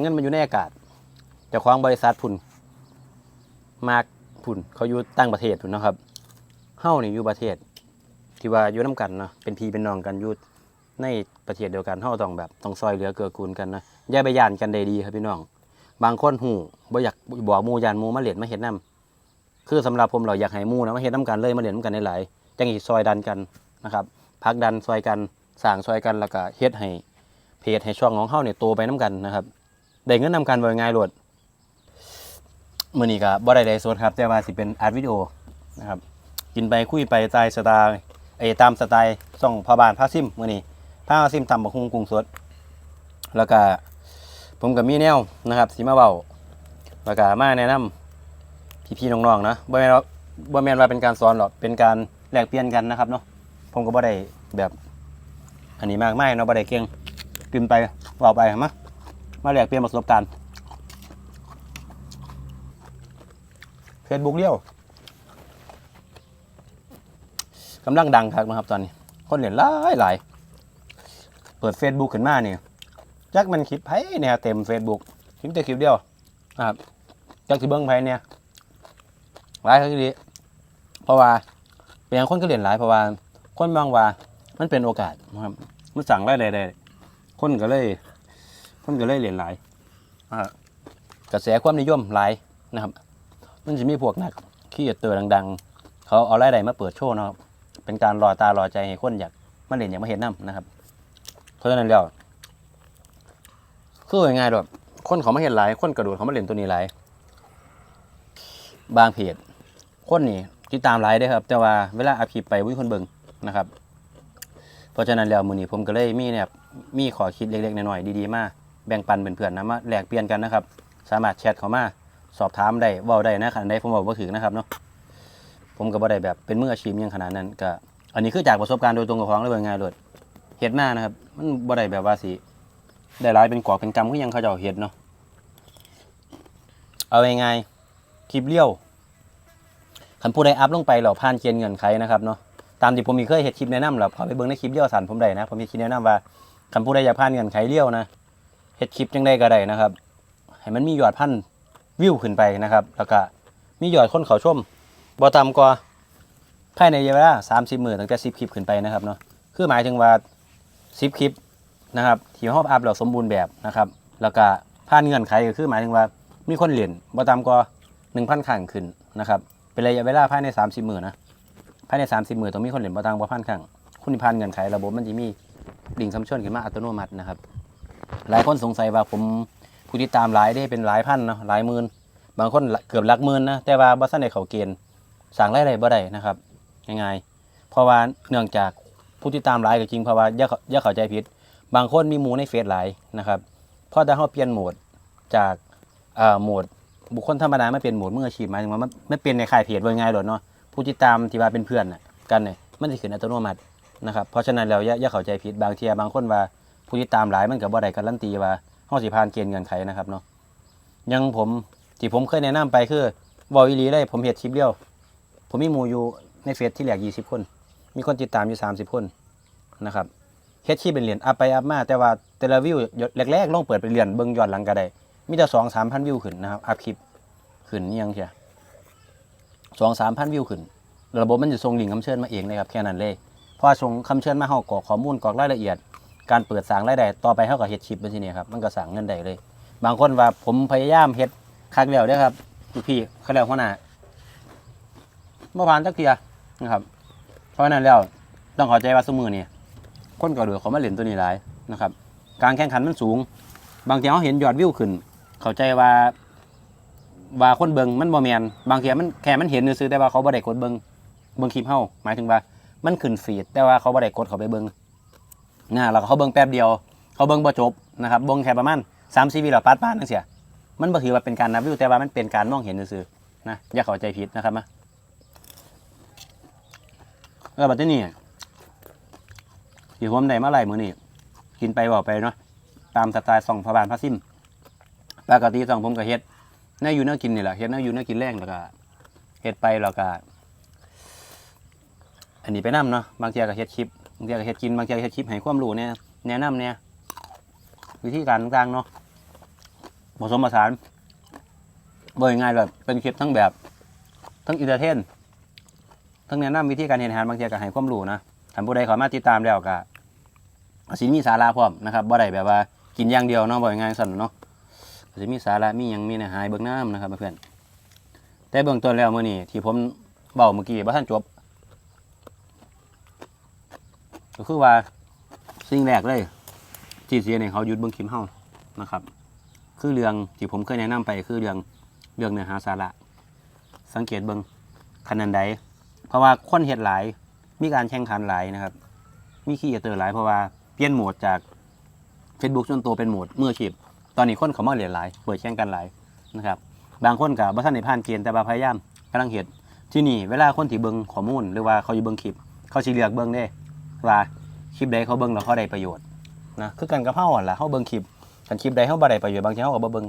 เงินมันอยู่ในอากาศเจ้าของบริษัทพุ่นมากพุ่นเขาอยู่ต่างประเทศพุ่นเนาะครับเฮานี่อยู่ประเทศ ที่ว่าอยู่น้กันเนาะเป็นพี่เป็นน้องกันอยู่ในประเทศเดียวกันเฮาต้องแบบต้องซอยเหลือเกื้อกูลกันนะอย่าไปยานกันได้ดีครับพี่น้อง บางคนหูบ่อยากบอกมูยานมูมาเล่นมาเฮ็ดนํคือสำหรับผมเราอยากให้มูนะมาเฮ็ดนํกันเลยมาเหล่นนํกันหลายๆจังสิซอยดันกันนะครับพักดันซอยกันสร้างซอยกันแล้วก็เฮ็ดให้เพจให้ช่องของเฮาเนี่ยโตไปนํกันนะครับ ได้เงินนํกันบ่ง่ายๆโลดมื้อนี้ก็บ่ได้ได้สดครับ แต่ว่าสิเป็นอัดวิดีโอนะครับ กินไปคุยไปตายสไตล์ไอ้ตามสไตล์ส่องพอบานพาซิมมื้อนี้พาซิมตำบักฮุงกุ้งสด แล้วก็ผมก็มีแนวนะครับสิมาเว้าแล้วก็มาแนะนำพี่ๆน้องๆนะบ่แม่นว่าบ่แม่นว่าเป็นการสอนหรอกเป็นการแลกเปลี่ยนกันนะครับเนาะผมก็บ่ได้แบบ อันนี้มากมายเนาะบ่ได้เก่งกินไปเว้าไปมา มาแลกเปลี่ยนประสบการณ์ Facebook เลี้ยวกำลังดังครับนะครับตอนนี้ คนเล่นหลายหลายเปิด Facebook ขึ้นมาเนี่ยจักมันคลิปไผเนี่ยเต็ม Facebook คลิปแต่คลิปเดียวนะครับจักสิเบิ้งไผเนี่ยหลายครั้งดีเพราะว่าเป็นอย่างคนก็เล่นหลายเพราะว่า คนมองว่ามันเป็นโอกาสนะครับมันสั่งได้ได้คนก็เลย คนก็เลยเล่นหลายอ่ากระแสความนิยมหลายนะครับ มันจะมีพวกนักขี้เตอร์ดัง ๆ เขาเอารายได้มาเปิดโชว์เนาะครับ เป็นการรอตารอใจให้คนอยากมาเล่นอยากมาเห็นน้ำนะครับ เพราะฉะนั้นแล้วคือง่ายๆดอกคนเขามาเห็นหลาย คนกระโดดเขามาเล่นตัวนี้หลายบางเพจคนนี่ติดตามหลายได้อครับ แต่ว่าเวลาอัพคลิปไปวิ่งคนเบิงนะครับ เพราะฉะนั้นแล้วมือนี้ผมก็เลยมีเนี่ยมีขอคิดเล็กๆน้อยๆดีๆมา แบ่งปันเป็นเพื่อนๆนะมาแลกเปลี่ยนกันนะครับ สามารถแชทเข้ามาสอบถามได้เว้าได้นะขนาดใดผมเว้าถึงนะครับเนาะผมก็บ่ได้แบบเป็นมืออาชีพยังขนาดนั้นก็อันนี้คือจากประสบการณ์โดยตรงกับของเลยว่าง่ายเลยเฮ็ดหน้านะครับ มันบ่ได้แบบว่าสิได้หลายเป็นกอบเป็นกำคือหยังเขาเจ้าเฮ็ดเนาะเอาง่ายๆคลิปเลี้ยวคันผู้ใดอัพลงไปแล้วผ่านเกณฑ์เงื่อนไขนะครับเนาะตามที่ผมมีเคยเฮ็ดคลิปแนะนำแล้วขอไปเบิ่งในคลิปเลี้ยวสันผมได้นะผมมีคลิปแนะนำว่าคันผู้ใดอยากผ่านเงื่อนไขเลี้ยวนะ เฮ็ดคลิปจังไดก็ได้นะครับ ให้มันมียอดพันวิวขึ้นไปนะครับ แล้วก็มียอดคนเขาชมบ่ต่ำกว่าภายในเวลา30มื้อตั้งแต่10คลิปขึ้นไปนะครับเนาะคือหมายถึงว่า10คลิปนะครับที่เฮาอัพแล้วสมบูรณ์แบบนะครับ แล้วก็ผ่านเงื่อนไขก็คือหมายถึงว่ามีคนเล่นบ่ต่ำกว่า1,000ครั้งขึ้นนะครับเป็นระยะเวลาภายใน30มื้อนะภายใน30มื้อต้องมีคนเล่นบ่ต่ำกว่าพันครั้งคุณที่ผ่านเงื่อนไขระบบมันจะมีดิ่งคำชวนขึ้นมาอัตโนมัตินะครับ หลายคนสงสัยว่าผมผู้ติดตามหลายได้เป็นหลายพันเนาะหลายหมื่นบางคนเกือบหลักหมื่นนะแต่ว่าบ่ทันได้เข้าเกณฑ์สั่งรายได้บ่ได้นะครับง่ายๆเพราะว่าเนื่องจากผู้ติดตามหลายก็จริงเพราะว่าอย่าเข้าอย่าเข้าใจผิด บางคนมีหมู่ในเฟซหลายนะครับพอถ้าเฮาเปลี่ยนโหมดจากเอ่อโหมดบุคคลธรรมดาไมาเป็นโหมดมืออาชีพหมายถึงว่ามันมันเป็นในค่ายเพจว่าง่ายๆโดดเนาะผู้ติดตามที่ว่าเป็นเพื่อนน่ะกันเนี่ยมันสิขึ้นอัตโนมัตินะครับเพราะฉะนั้นแล้วอย่าอย่าเข้าใจผิดบางเทียบางคนว่า ผู้ติดตามหลายมันก็บ่ได้การันตีว่าเฮาสิผ่านเกณฑ์เงื่อนไขนะครับเนาะยังผมที่ผมเคยแนะนำไปคือวอลอีลีได้ผมเห็ดคลิปเดียว ผมมีหมูอยู่ในเฟซที่แหลกยี่สิบคน มีคนติดตามอยู่สามสิบคนนะครับเฮ็ดคลิปเป็นเหรียญอัพไปอัพมาแต่ว่าแต่ละวิวแรกๆลองเปิดเป็นเหรียญเบิ่งย้อนหลังก็ได้มีแต่สองสามพันวิวขึ้นนะครับอัพคลิปขึ้นยังเชียสองสามพันวิวขึ้น ระบบมันจะส่งลิงก์คำเชิญมาเองเลยครับแค่นั้นเลยพอส่งคำเชิญมาเฮากรอกข้อมูลกรอกรายละเอียด การเปิดสร้างรายได้ต่อไปเฮาก็เฮ็ดคลิปไปทีนี้ครับมันก็สร้างเงินได้เลย บางคนว่าผมพยายามเฮ็ดคักแล้วเด้อครับพี่เขาแล้วหัวหน้าเมื่อวานจักเทียนะครับ เพราะฉะนั้นแล้วต้องเข้าใจว่าสมือนี่คนก็เดือเขามาเล่นตัวนี้หลายนะครับ การแข่งขันมันสูง บางทีเขาเห็นยอดวิวขึ้น เข้าใจว่าว่าคนเบิงมันบ่แมนบางทีมันแค่มันเห็นซื่อแต่ว่าเขาบ่ได้กดเบิงเบิงคลิปเฮาหมายถึงว่า มันขึ้นฟีดแต่ว่าเขาบ่ได้กดเขาไปเบิง นะแล้วก็เขาเบิ้งแป๊บเดียว เขาเบิ้งบ่จบนะครับเบิ้งแค่ประมาณ3 4วิแล้วปัดปานจังซี่มันบ่ถือว่าเป็นการนับวิวแต่ว่ามันเป็นการมองเห็นซื่อๆนะอย่าเข้าใจผิดนะครับมาแล้วบัดนี้ที่ผมได้มาไล่มื้อนี้กินไปบอกไปเนาะตามสไตล์ส่องพระบานพระซิมปกติส่องผมก็เฮ็ดน่อยู่น่กินนี่แหละเฮ็ดน่อยู่น่กินแรงแล้วก็เฮ็ดไปแล้วก็อันนี้ไปนํเนาะบางเทียก็เฮ็ดคลิป บางเทีก็เฮ็ดกินบางเทีก็เฮ็ดคลิปให้ความรู้เนี่ยแนะนำเนี่ยวิธีการต่างๆเนาะผสมผสานบ่อยง่ายแบบเป็นคลิปทั้งแบบทั้งอินเตอร์เทนทั้งแนะนำวิธีการเห็นอาหารบางทีก็ให้ความรู้นะท่านผู้ใดขอมาติดตามแล้วก็สิมีสาระพร้อมนะครับบ่ได้แบบว่ากินอย่างเดียวเนาะบ่อยง่ายสั่นเนาะสิมีสาระมีหยังมีเนื้อหาให้เบิ่งน้ำนะครับเพื่อนแต่เบื้องต้นแล้วมื้อนี้ที่ผมเว้าเมื่อกี้บ่ทันจบ ก็คือว่าสิ่งแรกเลยที่เสียเนี่ยเขาหยุดเบิ่งคลิปเฮานะครับ คือเรื่องที่ผมเคยแนะนำไปคือเรื่องเรื่องเนื้อหาสาระ สังเกตเบิ่งขนาดใดเพราะว่าคนเฮ็ดหลาย มีการแข่งขันหลายนะครับ มีขี้เตอร์หลายเพราะว่าเปลี่ยนโหมดจาก Facebook ส่วนตัวเป็นโหมดเมืออชีพตอนนี้คนเขามาเหรียนหลายเปิดแข่งกันหลายนะครับ บางคนกับบ่ทันได้ผ่านเกณฑ์แต่ว่าพยายามกำลังเฮ็ดที่นี่เวลาคนที่เบิ่งข้อมูล หรือว่าเขาอยู่เบิ่งคลิป เขาสิเลือกเบิ่งเด้ ว่าคลิปใดเขาเบิ่งแล้วเขาได้ประโยชน์นะคือกันกับเฮาหั่นล่ะเฮาเบิ่งคลิปคันคลิปใดเฮาบ่ได้ประโยชน์บางทีเฮาก็บ่เบิ่ง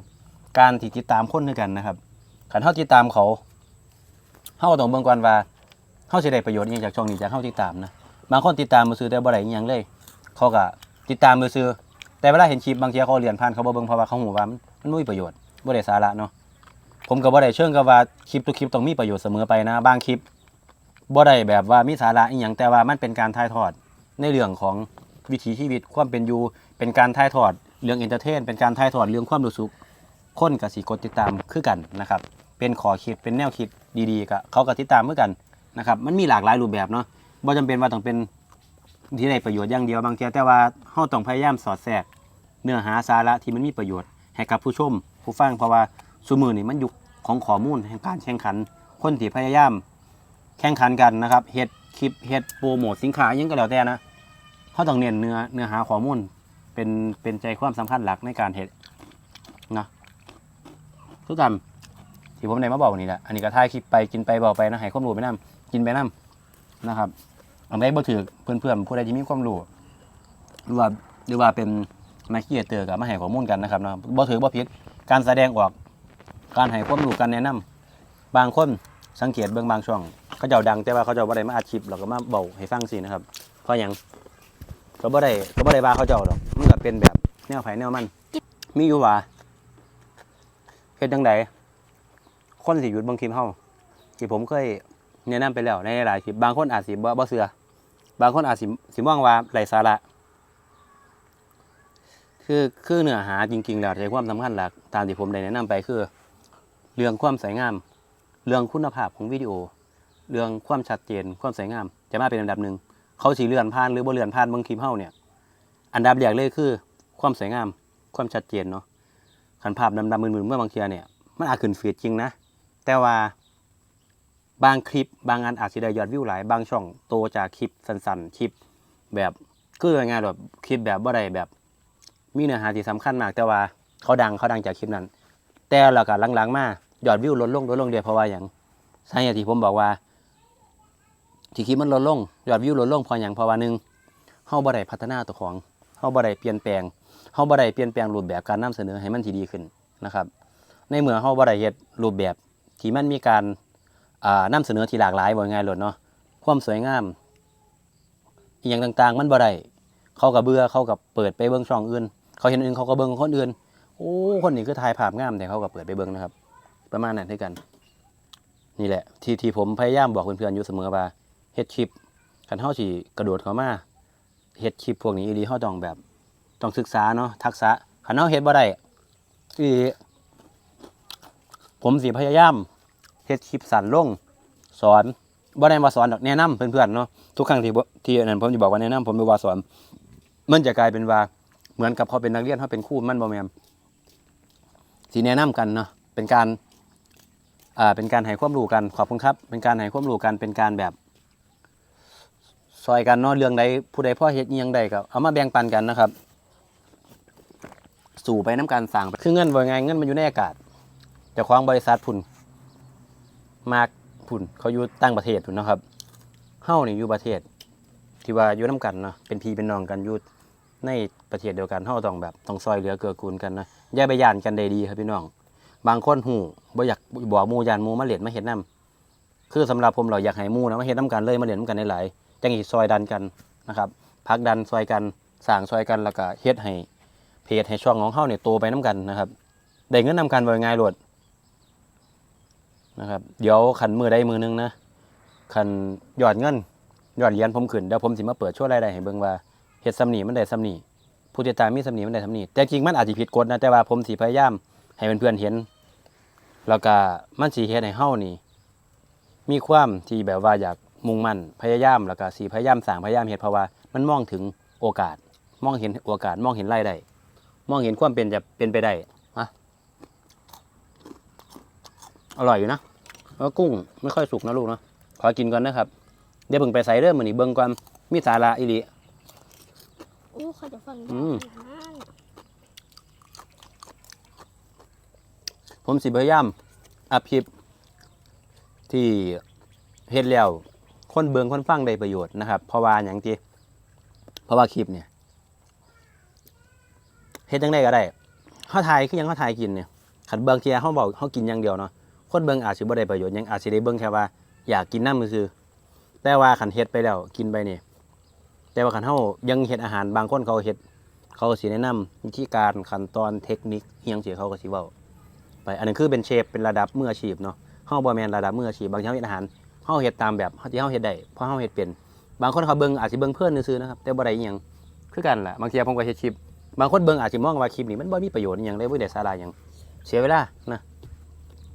การที่ติดตามคนคือกันนะครับคันเฮาติดตามเขาเฮาก็ต้องเบิ่งก่อนว่าเฮาสิได้ประโยชน์อิหยังจากช่องนี้จากเฮาติดตามนะบางคนติดตามมาซื้อแต่บ่ได้อิหยังเลยเขาก็ติดตามมาซื้อแต่เวลาเห็นคลิปบางทีเขาเรียนผ่านเขาบ่เบิ่งเพราะว่าเขาหูว่ามันมันบ่มีประโยชน์บ่ได้สาระเนาะผมก็บ่ได้เชิงกับว่าคลิปทุกคลิปต้องมีประโยชน์เสมอไปนะ บางคลิปบ่ได้แบบว่ามีสาระอีหยังแต่ว่ามันเป็นการถ่ายทอด ในเรื่องของวิถีชีวิตความเป็นอยู่เป็นการถ่ายทอดเรื่องเอนเตอร์เทนเป็นการถ่ายทอดเรื่องความรู้สึกคนกับสีกดติดตามคือกันนะครับ เป็นขอคิดเป็นแนวคิดดีๆกับเขากับติดตามเมือนกันนะครับมันมีหลากหลายรูปแบบเนาะบ่จำเป็นว่าต้องเป็นที่ได้ประโยชน์อย่างเดียวบางทีแต่ว่าเฮาต้องพยายามสอดแทรกเนื้อหาสาระที่มันมีประโยชน์ให้กับผู้ชม ผู้ฟังเพราะว่าสมือนี่มันยุคของข้อมูลแห่งการแข่งขัน คนที่พยายามแข่งขันกันนะครับเฮ็ดคลิปเฮ็ดโปรโมทสินค้ายังก็แล้วแต่นะ เขาต้องเน้นเนื้อเนื้อหาข้อมูลเป็นเป็นใจความสำคัญหลักในการเฮ็ดนะทุกกันที่ผมได้มาบอกวันนี้แหละอันนี้ก็ถ่ายคลิปไปกินไปบอกไปนะให้ความรู้ไปนํกินไปนํนะครับอันใดบ่ถือเพื่อนๆผู้ใดที่มีความรู้หรือว่าหรือว่าเป็นนักเขียนเตอร์กับมาให้ข้อมูลกันนะครับเนาะบ่ถือบ่ผิดการแสดงออก การให้ความรู้การแนะนำบางคนสังเกตเบิ่งบางช่องเขาเจ้าดังแต่ว่าเขาเจ้าบ่ได้มาอัดคลิปหรอกก็มาเบาให้ฟังสินะครับเพราะหยัง ก็บ่ได้ก็บ่ได้ว่าเขาเจ้าหรอก มันก็เป็นแบบแนวไผแนวมัน มีอยู่ว่าเฮ็ดจังไดคนสิหยุดเบิ่งคลิปเฮาที่ผมเคยแนะนำไปแล้วในหลายคลิปบางคนอาจสิบ่บ่เชื่อบางคนอาจสิสิมองว่าไร้สาระคือคือเนื้อหาจริงๆแล้วใจความสำคัญหลักตามที่ผมได้แนะนำไปคือ เรื่องความสวยงาม เรื่องคุณภาพของวิดีโอ เรื่องความชัดเจนความสวยงาม จะมาเป็นอันดับหนึ่ง เขาสีเลื่อนผ่านหรือบ่เลื่อนผ่านบางคลิปเฮาเนี่ย อันดับแรกเลยคือ ความสวยงาม ความชัดเจนเนาะขันภาพดำๆมึนๆเมื่อบางเทียเนี่ย มันอาจขึ้นฟีดจริงนะ แต่ว่าบางคลิปบางอันอาจจะได้ยอดวิวหลาย บางช่องโตจากคลิปสั้นๆ คลิปแบบคือยังไงแบบคลิปแบบบ่ได้แบบ มีเนื้อหาที่สำคัญมาก แต่ว่าเขาดังเขาดังจากคลิปนั้น แต่แล้วก็หลังๆ มายอดวิวลดลงลดลงเดียวเพราะว่าอย่างสาเหตุที่ผมบอกว่า ที่คลิปมันลดลงยอดวิวลดลงพราะอย่างพราะว่าหนึ่งเฮาบ่ได้พัฒนาตัวของเฮาบ่ได้เปลี่ยนแปลงเฮาบ่ได้เปลี่ยนแปลงรูปแบบการนำเสนอให้มันที่ดีขึ้นนะครับ ในเมื่อเฮาบ่ได้เฮ็ดรูปแบบที่มันมีการอ่านำเสนอที่หลากหลายบ่ง่ายๆโลดเนาะความสวยงามอีหยังต่างๆ มันบ่ได้เขาก็เบื่อเขาก็เปิดไปเบิ่งช่องอื่น เขาเห็นอื่นเขาก็เบิ่งคนอื่นโอ้คนนี้คือถ่ายภาพงามแต่เขาก็เปิดไปเบิ่งนะครับ ประมาณนั้นด้วยกัน นี่แหละ ที่ที่ผมพยายามบอกเพื่อนๆอยู่เสมอว่า เฮ็ดคลิปคันเฮาสิกระโดดเข้ามาเฮ็ดคลิปพวกนี้อีหลีเฮาต้องแบบต้องศึกษาเนาะทักษะคันเฮาเฮ็ดบ่ได้อีหลีผมสิพยายามเฮ็ดคลิปสั้นลงสอนบ่ได้มาสอนดอกแนะนำเพื่อนๆเนาะทุกครั้งที่ที่นั้นผมจะบอกว่าแนะนำผมบ่ว่าสอน มันจะกลายเป็นว่าเหมือนกับพอเป็นนักเรียนเฮาเป็นครูมันบ่แม่นสิแนะนำกันเนาะเป็นการอ่าเป็นการให้ความรู้กันขอบคุณครับ เป็นการให้ความรู้กันเป็นการแบบ ซอยกันเนาะเรื่องใดผู้ใดพ่อเฮ็ดอิหยังใดก็เอามาแบ่งปันกันนะครับ สู่ไปน้ำการสั่งคือเงินว่าไงเงินมันอยู่ในอากาศเจ้าของบริษัทพุ่นมากพุ่นเขาอยู่ต่างประเทศพุ่นเนาะครับเฮานี่อยู่ประเทศ ที่ว่าอยู่น้ำกันเนาะเป็นพี่เป็นน้องกันอยู่ในประเทศเดียวกันเฮาต้องแบบต้องซอยเหลือเกื้อกูลกันนะอย่าไปย่านกันได้ดีครับพี่น้อง บางคนหูบ่อยากบอกมู่ยานมูมาเล่นมาเฮ็ดนํคือสำหรับผมเราอยากให้มูนะมาเฮ็ดนํกันเลยมาเล่นนํกันหลายๆ จังสิซอยดันกันนะครับพักดันซอยกันสร้างซอยกันแล้วก็เฮ็ดให้เพจให้ช่องของเฮาเนี่ยโตไปนํกันนะครับได้เงินนำกันบ่ง่ายโลดนะครับเดี๋ยวขันมือได้มือหนึงนะขันยอดเงินยอดเหรียญผมขึ้นเดี๋ยวผมสิมาเปิดช่วยรายได้ให้เบิ่งว่าเฮ็ดซ้ำนี่มันได้ซ้ำนี่ผู้ติดตามมีซ้ำนี่มันได้ซ้ำนี่แต่จริงมันอาจสิผิดกฎนะแต่ว่าผมสิพยายามให้เพื่อนๆเห็น แล้วก็มันสิเฮ็ดให้เฮานี่ มีความที่แบบว่าอยาก มุ่งมั่นพยายามแล้วก็สิพยายามสร้างพยายามเฮ็ดเพราะว่ามันมองถึงโอกาส มองเห็นโอกาสมองเห็นรายได้มองเห็นความเป็นจะเป็นไปได้อะอร่อยอยู่นะแล้วกุ้งไม่ค่อยสุกนะลูกเนาะขอกินก่อนนะครับ เดี๋ยวเพิ่งไปใส่เริ่มมือนี่เบิ่งก่อนมีสาระอีหลีโอ้เขาจะฟังอืมได้นะผมสิพยายามอัพคลิปที่เฮ็ดแล้ว คนเบิงคนฟังได้ประโยชน์นะครับ เพราะว่าอย่างที่เพราะว่าคลิปเนี่ยเฮ็ดจังได้ก็ได้เฮาถ่ายคือยังเฮาถ่ายกินเนี่ยขันเบิ่งเทียเฮาบอกเฮากินอย่างเดียวเนาะคนเบิ่งอาจสิบ่ได้ประโยชน์ยังอาจสิได้เบิ่งแค่ว่าอยากกินน้ำซื่อแต่ว่าขันเฮ็ดไปแล้วกินไปนี่แต่ว่าขันเฮายังเฮ็ดอาหารบางคนเขาเฮ็ดเขาก็สิแนะนำวิธีการขั้นตอนเทคนิคอิหยังสิเขาก็สิเว้าไปอันนั้นคือเป็นเชฟเป็นระดับมืออาชีพเนาะเฮาบ่แม่นระดับมืออาชีพบางทีเฮาเฮ็ดอาหาร เฮาเฮ็ดตามแบบที่เฮาเฮ็ดได้เพราะเฮาเฮ็ดเป็นบางคนเขาเบิ่งอาจสิเบิ่งเพื่อนซื่อๆนะครับแต่บ่ได้อีหยังคือกันล่ะบางทีผมก็เฮ็ดคลิปบางคนเบิ่งอาจสิมองว่าคลิปนี้มันบ่มีประโยชน์อีหยังเลยบ่ได้สาระหยังเสียเวลานะ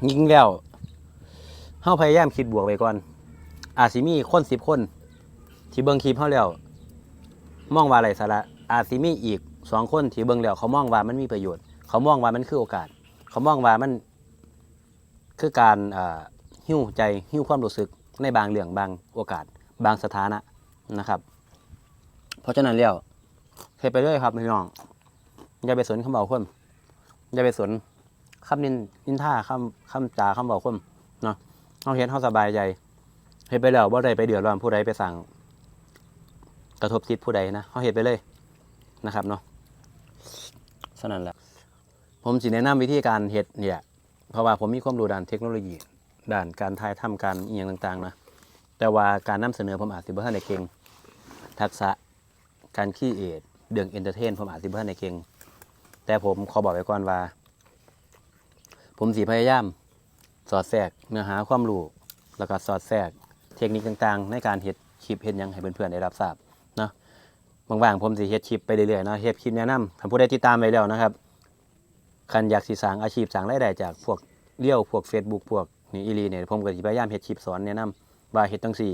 จริงแล้วเฮาพยายามคิดบวกไว้ก่อน อาจสิมีคน10คน ที่เบิ่งคลิปเฮาแล้วมองว่าไร้สาระอาจสิมีอีกสองคนที่เบิ่งแล้วเขามองว่ามันมีประโยชน์ เขามองว่ามันคือโอกาส เขามองว่ามันคือการอ่าหิ้วใจหิ้วความรู้สึก ในบางเรื่องบางโอกาส บางสถานะนะครับ เพราะฉะนั้นแล้วเทไปเรื่อยครับพี่น้อง อย่าไปสนคำบอกคนอย่าไปสนคำนินนินท่าคำคำจาคำบอกคนเนาะเอาเห็นเขาสบายใจเฮ็ดไปแล้วบ่ได้ไปเดือดร้อนผู้ใดไปสั่ง กระทบจิตผู้ใดนะเขาเฮ็ดไปเลยนะครับเนาะฉะนั้นแหละผมสิแนะนำวิธีการเฮ็ดเนี่ยเพราะว่าผมมีความรู้ด้านเทคโนโลยี ด้านการถ่ายทำการอีหยังต่างๆนะแต่ว่าการนำเสนอผมอาจสิบ่ทันได้เก่งทักษะการคีเอทเดืองเอนเตอร์เทนผมอาจสิบ่ทันได้เก่งแต่ผมขอบอกไว้ก่อนว่า ผมสิพยายาม สอดแทรกเนื้อหาความรู้แล้วก็สอดแทรกเทคนิคต่างๆ ในการเฮ็ดคลิปเฮ็ดยังให้เพื่อนๆได้รับทราบเนาะบางๆผมสิเฮ็ดคลิปไปเรื่อยๆเนาะเฮ็ดคลิปแนะนำท่านผู้ใดติดตามไว้แล้วนะครับคันอยากสิสางอาชีพสางรายได้จากพวกเลี้ยวพวก Facebook พวก นี่อีลีเนี่ยผมก็สิพยายามเฮ็ดคลิปสอนแนะนำว่าเฮ็ดจังซี่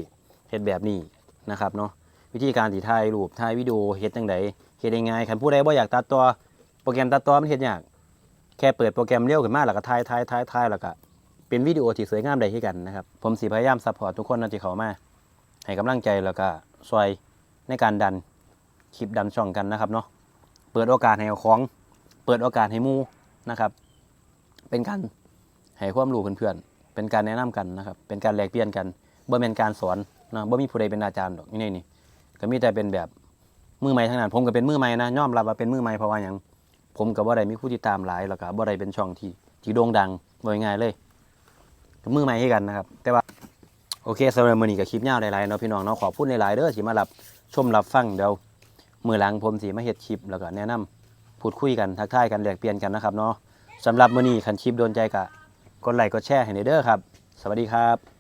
เฮ็ดแบบนี้นะครับเนาะวิธีการที่ถ่ายรูปถ่ายวิดีโอเฮ็ดจังไดเฮ็ดได้ง่ายคันผู้ใดบ่อยากตัดต่อโปรแกรมตัดต่อมันเฮ็ดยากแค่เปิดโปรแกรมเลี้ยวขึ้นมาแล้วก็ถ่ายถ่ายถ่ายถ่ายแล้วก็เป็นวิดีโอที่สวยงามได้คือกันนะครับ ผมสิพยายามซัพพอร์ตทุกคนนะที่เข้ามา ให้กำลังใจแล้วก็ช่วยในการดันคลิปดันช่องกันนะครับเนาะเปิดโอกาสให้ของ เปิดโอกาสให้หมู่นะครับ เป็นการให้ความรู้เพื่อนๆ เป็นการแนะนำกันนะครับเป็นการแลกเปลี่ยนกันบ่เป็นการสอนนะบ่มีผู้ใดเป็นอาจารย์ดอกนี่นี่ก็มีแต่เป็นแบบมือใหม่ทั้งนั้นผมก็เป็นมือใหม่นะยอมรับว่าเป็นมือใหม่เพราะว่าหยังผมก็บ่ได้มีผู้ติดตามหลายแล้วก็บ่ได้เป็นช่องที่ที่โด่งดังบ่ง่ายเลยก็มือใหม่ให้กันนะครับ แต่ว่าโอเคสำหรับมื้อนี้ก็คลิปยาวหลายๆเนาะพี่น้องเนาะขอพูดหลายๆเด้อที่มารับชมรับฟังเดี๋ยวมื้อหลังผมสิมาเฮ็ดคลิปแล้วก็แนะนำพูดคุยกันทักทายกันแลกเปลี่ยนกันนะครับเนาะสำหรับมื้อนี้คันคลิปโดนใจกะ กดไลค์กดแชร์ให้ในเด้อครับ สวัสดีครับ